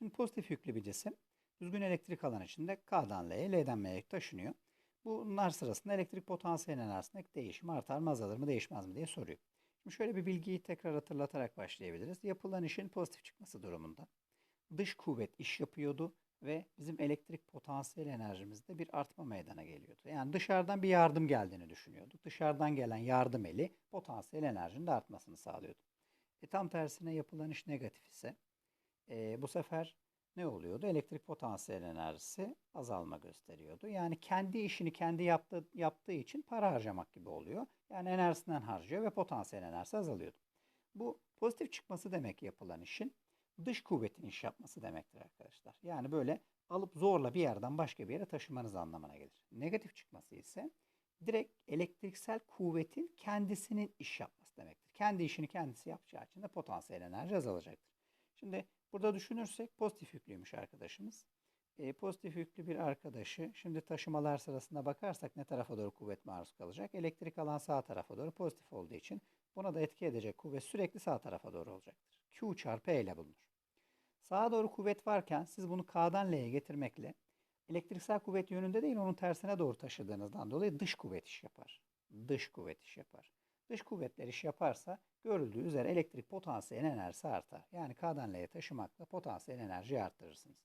Şimdi pozitif yüklü bir cisim düzgün elektrik alan içinde K'dan L'ye, L'den M'ye taşınıyor. Bunlar sırasında elektrik potansiyelinin arasındaki değişim artar mı azalır mı değişmez mi diye soruyor. Şimdi şöyle bir bilgiyi tekrar hatırlatarak başlayabiliriz. Yapılan işin pozitif çıkması durumunda. Dış kuvvet iş yapıyordu ve bizim elektrik potansiyel enerjimizde bir artma meydana geliyordu. Yani dışarıdan bir yardım geldiğini düşünüyorduk. Dışarıdan gelen yardım eli potansiyel enerjinin de artmasını sağlıyordu. E tam tersine yapılan iş negatif ise e, bu sefer ne oluyordu? Elektrik potansiyel enerjisi azalma gösteriyordu. Yani kendi işini kendi yaptığı, yaptığı için para harcamak gibi oluyor. Yani enerjisinden harcıyor ve potansiyel enerjisi azalıyordu. Bu pozitif çıkması demek yapılan işin dış kuvvetin iş yapması demektir arkadaşlar. Yani böyle alıp zorla bir yerden başka bir yere taşımanız anlamına gelir. Negatif çıkması ise direkt elektriksel kuvvetin kendisinin iş yapması demektir. Kendi işini kendisi yapacağı için de potansiyel enerji azalacaktır. Şimdi burada düşünürsek pozitif yüklüymüş arkadaşımız. E, pozitif yüklü bir arkadaşı şimdi taşımalar sırasında bakarsak ne tarafa doğru kuvvet maruz kalacak? Elektrik alan sağ tarafa doğru pozitif olduğu için buna da etki edecek kuvvet sürekli sağ tarafa doğru olacaktır. Q çarpı E ile bulunur. Sağa doğru kuvvet varken siz bunu K'dan L'ye getirmekle elektriksel kuvvet yönünde değil onun tersine doğru taşıdığınızdan dolayı dış kuvvet iş yapar. Dış kuvvet iş yapar. Dış kuvvetler iş yaparsa görüldüğü üzere elektrik potansiyel enerjisi artar. Yani K'dan L'ye taşımakla potansiyel enerjiyi arttırırsınız.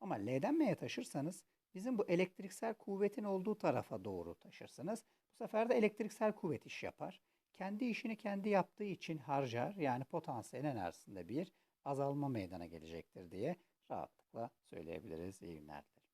Ama L'den M'ye taşırsanız bizim bu elektriksel kuvvetin olduğu tarafa doğru taşırsınız. Bu sefer de elektriksel kuvvet iş yapar. Kendi işini kendi yaptığı için harcar. Yani potansiyel enerjisinde bir azalma meydana gelecektir diye rahatlıkla söyleyebiliriz. İyi günler dilerim.